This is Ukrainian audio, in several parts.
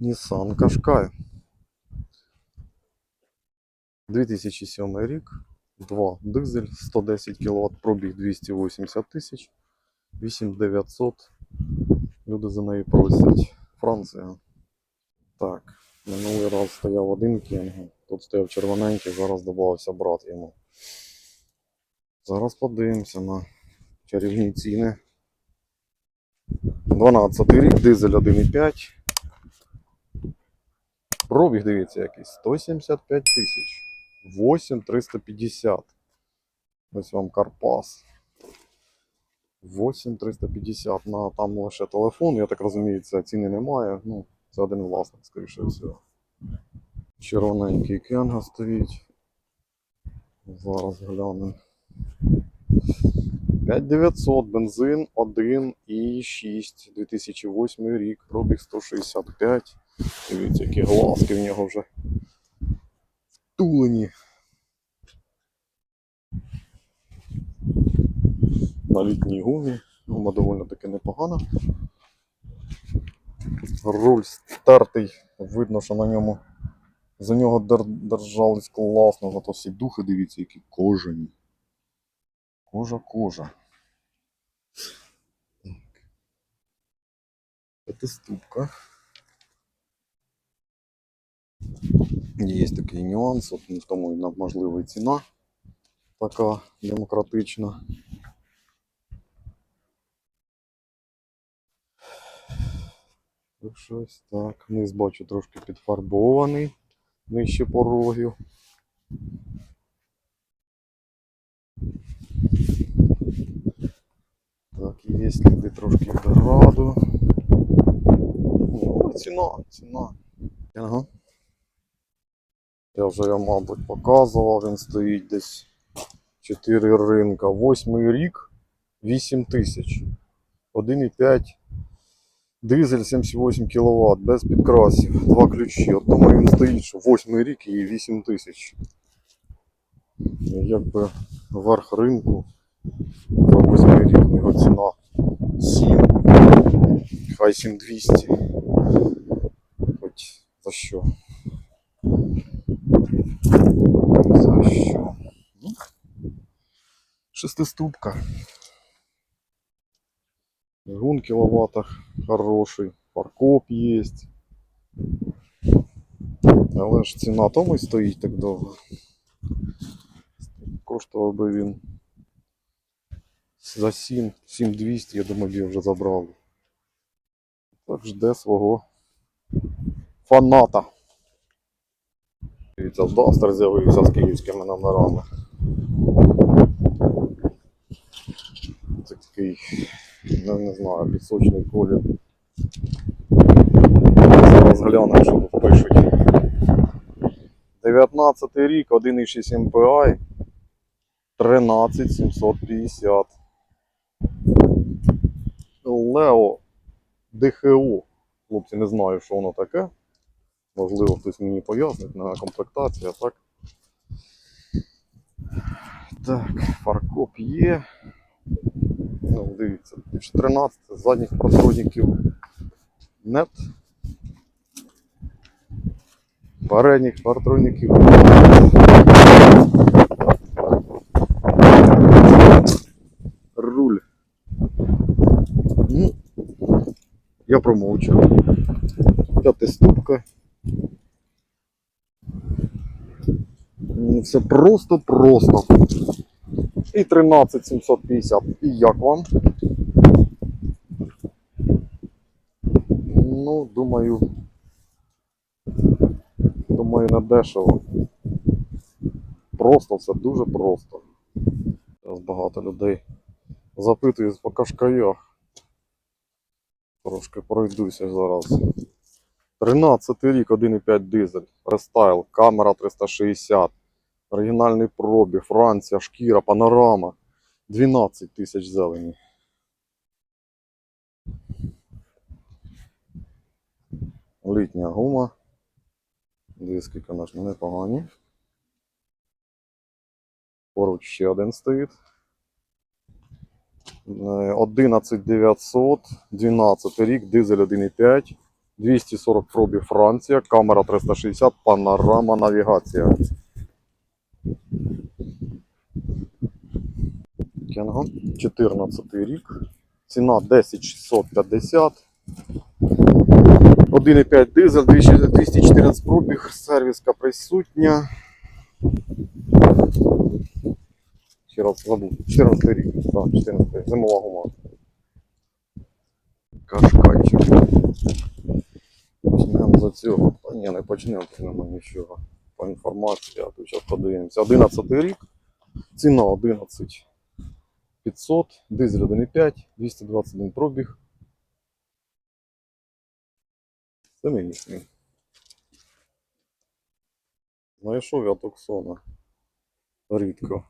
Nissan Qashqai. 2007 рік. 2 дизель, 110 кВт, пробіг 280 тисяч, 8900. Люди за неї просять. Франція. Так, минулий раз стояв один кінг, тут стояв червоненький, зараз додався брат йому. Зараз подивимося на чарівні ціни. 12 рік, дизель 1,5. Пробіг, дивіться, якийсь 175 тисяч. 8350. Ось вам Карпас. 8350. На там лише телефон, я так розумію, це ціни немає. Ну, це один власник, скоріше всього. Червоненький кенга стоїть. Зараз глянемо. 5900, бензин 1,6, 2008 рік, пробіг 165. Дивіться, які глазки в нього вже втулені. На літній гумі. Гума доволі таки непогана. Руль стертий. Видно, що на ньому за нього дер- держались класно, зато всі духи, дивіться, які кожані. Кожа, кожа. Так. П'ятиступка. Є такий нюанс, от тому можливо і ціна така демократична. Щось так. Низ бачу трошки підфарбований нижче порогів. Так, є сліди трошки граду. Ну, ціна, ціна. Ага. Я вже його, мабуть, показував, він стоїть десь 4 ринка. Восьмий рік 8 тисяч. 1,5 дизель 78 кВт без підкрасів. Два ключі. От тому він стоїть, що 8 рік і 8 тисяч. Якби верх ринку за 8 рік в нього ціна 7. Хай 7200. Хоч за що. За що? Ну, Шестиступка. Двигун киловаттах хороший, паркоп есть. Але ж ціна тому й стоїть так довго. Коштував би він за 7, 7200, я думаю, я вже забрав. Так жде свого фаната. Дивіться, Дастер з'явився з київськими номерами. Такий, ну не знаю, пісочний колір. Зараз глянемо, що тут пишуть. 19 рік, 1,6 MPI, 13750. Лео ДХО. Хлопці, не знаю, що воно таке. Можливо, хтось мені пояснить на комплектацію, а так. Так, фаркоп є. Ну, дивіться, 14 задніх протроніків нет. Передніх партроніків. Руль. Ну, я промовчу. П'ятиступка. Ну, Це просто-просто. І 13750. І як вам? Ну, думаю. Думаю, не дешево. Просто все дуже просто. Зараз багато людей запитують по кашкаях. Трошки пройдуся зараз. 13 рік, 1,5 дизель, рестайл, камера 360, оригінальний пробіг, Франція, шкіра, панорама. 12 тисяч зелені. Літня гума. Диски, звісно, непогані. Поруч ще один стоїть. Е, 11900, 12 рік, дизель 1,5, 240 пробіг Франція, камера 360, панорама, навігація. Кенго, 14 рік. Ціна 10650. 1,5 дизель, 214 пробіг, сервіска присутня. Ще раз забув. 14 рік. Так, 14 зимова гума. Кашкайчик. Почнемо з цього. Ні, не почнемо, тут нема нічого. По інформації, а тут зараз подивимося. 11 рік. Ціна 11 500, дизель 1,5, 221 пробіг. Це Семимісний. Знайшов я Токсона. Рідко.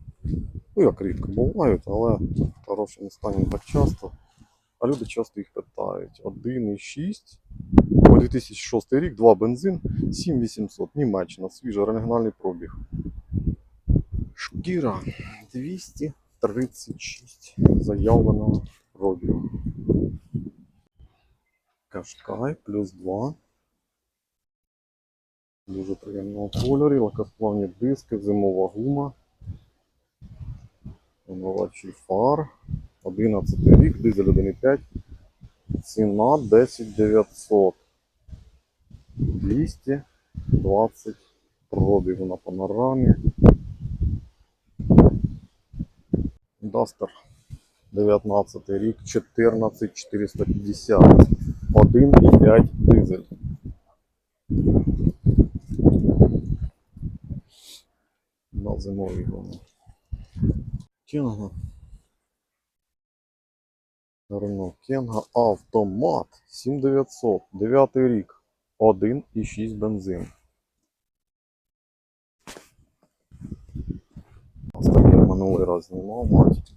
Ну як рідко бувають, але в хорошому стані так часто. А люди часто їх питають. 1,6. По 2006 рік, 2 бензин, 7800. Німеччина, свіжий оригінальний пробіг. Шкіра 236 заявленого пробігу. Кашкай плюс 2. Дуже приємного кольорі, лакосплавні диски, зимова гума. Омивачий фар. 11 рік, дизель 1,5. Ціна 10 900. 220 пробігу на панорамі. Дастер 19 рік, 14 450. 1,5 дизель. На зимовій гумі. Кенга. Рено Кенга автомат 7900, 9 рік, 1,6 бензин. Останній минулий раз знімав, мать.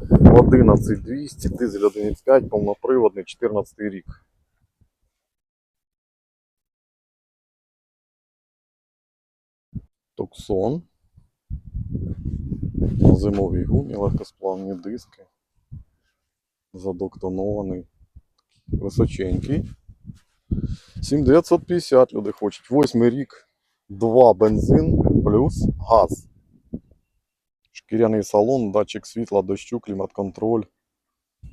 11200, дизель 1,5, повноприводний, 14 рік. Токсон. На гумі, легкосплавні диски. Задок тонований. Височенький. 7950 люди хочуть. Восьмий рік. 2 бензин плюс газ. Шкіряний салон, датчик світла, дощу, клімат-контроль.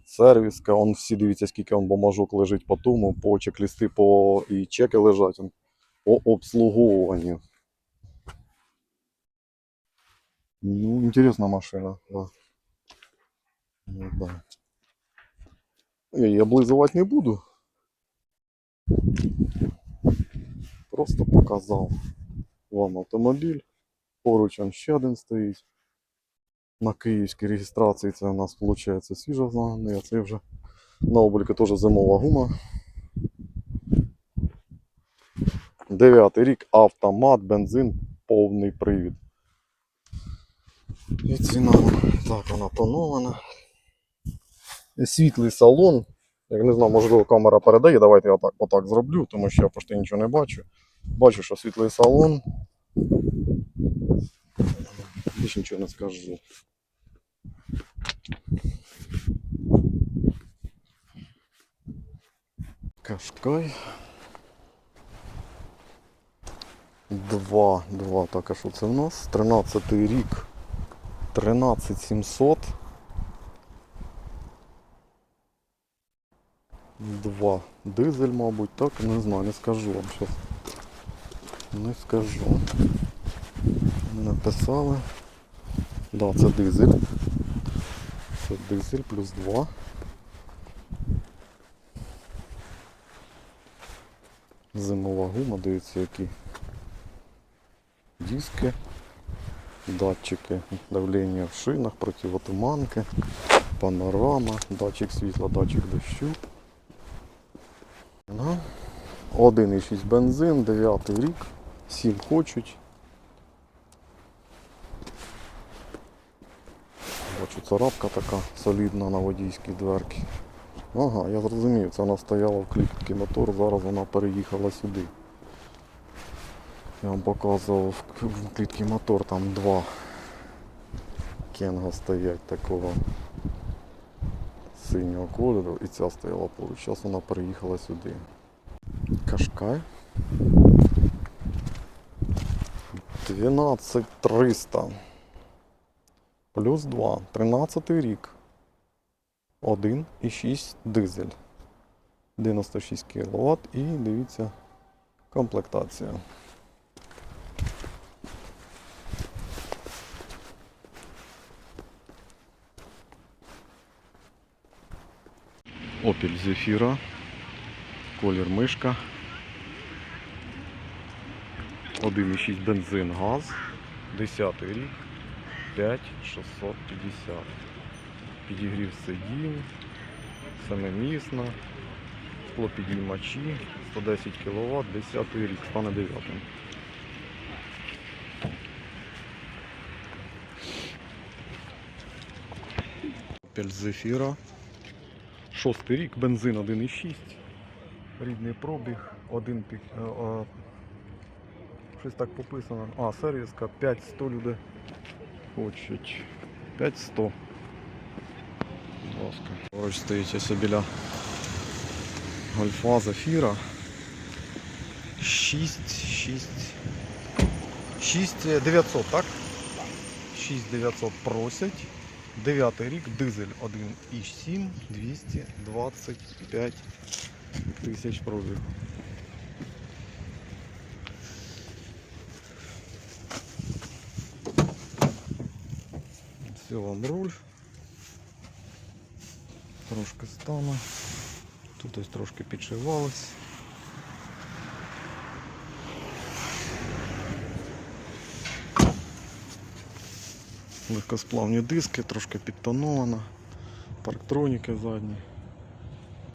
Сервіска, он всі дивіться, скільки он бумажок лежить по тому, по чек-листи, по і чеки лежать по обслуговуванню. Ну, интересная машина, да. Ну, да. Я її не буду. Просто показав вам автомобіль. Поруч он ще один стоїть. На київській реєстрації це у нас виходить свіжо знаний, а це вже на обліку теж зимова гума. Дев'ятий рік, автомат, бензин, повний привід. І ціна, так, вона тонована. Світлий салон. Як не знаю, можливо, камера передає. Давайте я так, отак зроблю, тому що я почти нічого не бачу. Бачу, що світлий салон. Більше нічого не скажу. Кашкай. Два, два, так, а що це в нас? 13 рік. 13700. Два. Дизель, мабуть, так? Не знаю, не скажу вам щас. Не скажу. Написали. Да, це дизель. Це дизель плюс 2. Зимова гума, дивіться, які диски, датчики давлення в шинах, противотуманки, панорама, датчик світла, датчик дощу. Ну, 1,6 бензин, 9 рік, 7 хочуть. Бачу, царапка така солідна на водійській дверці. Ага, я зрозумів, це вона стояла в клітці мотор, зараз вона переїхала сюди. Я вам показував в клітці мотор, там два кенга стоять такого синього кольору і ця стояла поруч. Зараз вона переїхала сюди. Кашкай. 12300. Плюс 2. 13 рік. 1,6 дизель. 96 кВт і дивіться комплектація. Opel Zafira. Колір мишка. 1,6 бензин, газ. 10 рік. 5650. Підігрів сидінь. Семимісна. Склопідіймачі. 110 кВт, 10 рік, стане 9. Opel Zafira. Шостий рік, бензин 1,6. Рідний пробіг, один пік. е, е, щось так пописано. А, сервіска 5100 люди хочуть. 5100. Будь ласка. Поруч стоїть ось біля гольфа Зафіра. 6, 6, 6 900, так? 6 900 просять. 9 рік, дизель 1,7, 225 тисяч пробіг. Все вам руль. Трошки стану. Тут ось трошки підшивалось. Легкосплавні диски, трошки підтоновано. Парктроніки задні.